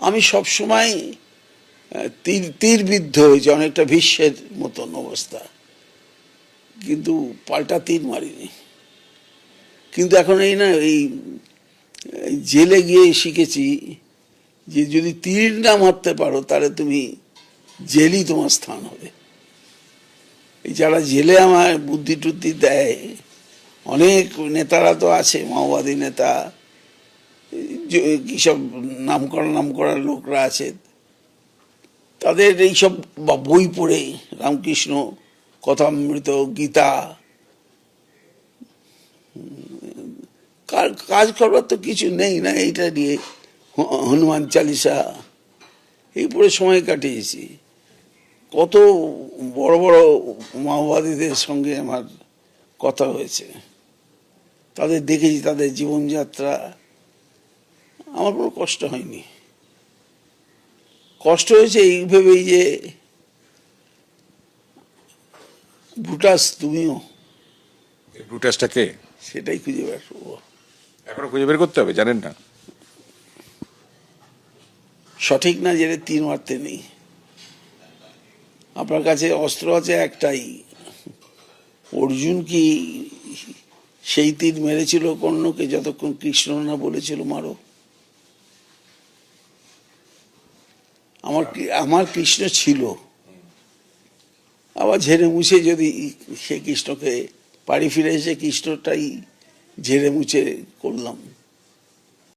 আমি সব সময় তীর, তীরবিদ্ধ হয়েছে অনেকটা ভীষ্মের মতন অবস্থা। কিন্তু পাল্টা তীর মারিনি। কিন্তু এখন এই না, এই এই জেলে গিয়ে শিখেছি যে যদি তীর না মারতে পারো, তাহলে তুমি জেলই তোমার স্থান হবে। এই যারা জেলে আমার বুদ্ধি টুদ্ধি দেয়, অনেক নেতারা তো আছে, মাওবাদী নেতা কিসব নাম করা নাম করা লোকরা আছে, তাদের এইসব বই পড়ে, রামকৃষ্ণ, কথামৃত, গীতা কাজ করবার তো কিছু নেই না, এইটা নিয়ে হনুমান চালিসা, এই পড়ে সময় কাটিয়েছি। কত বড় বড় মাওবাদীদের সঙ্গে আমার কথা হয়েছে। তাদের দেখেছি, তাদের জীবনযাত্রা আমার কোনো কষ্ট হয়নি। কষ্ট হয়েছে এই ভেবেই যে ভুটাস তুমিও। এই ব্রুটাসটাকে সেটাই খুঁজে বের করব। এখনও খুঁজে বের করতে হবে জানেন না। সঠিক না জেনে তীর মারতে নেই। আপনার কাছে অস্ত্র আছে একটাই। অর্জুন কি সেই তীর মেরেছিল কর্ণকে? যতক্ষণ কৃষ্ণ না বলেছিল মারো। আমার আমার কৃষ্ণ ছিল। আবার ঝেড়ে মুছে যদি সে কৃষ্ণকে, বাড়ি ফিরে এসে কৃষ্ণটাই ঝেড়ে মুছে করলাম।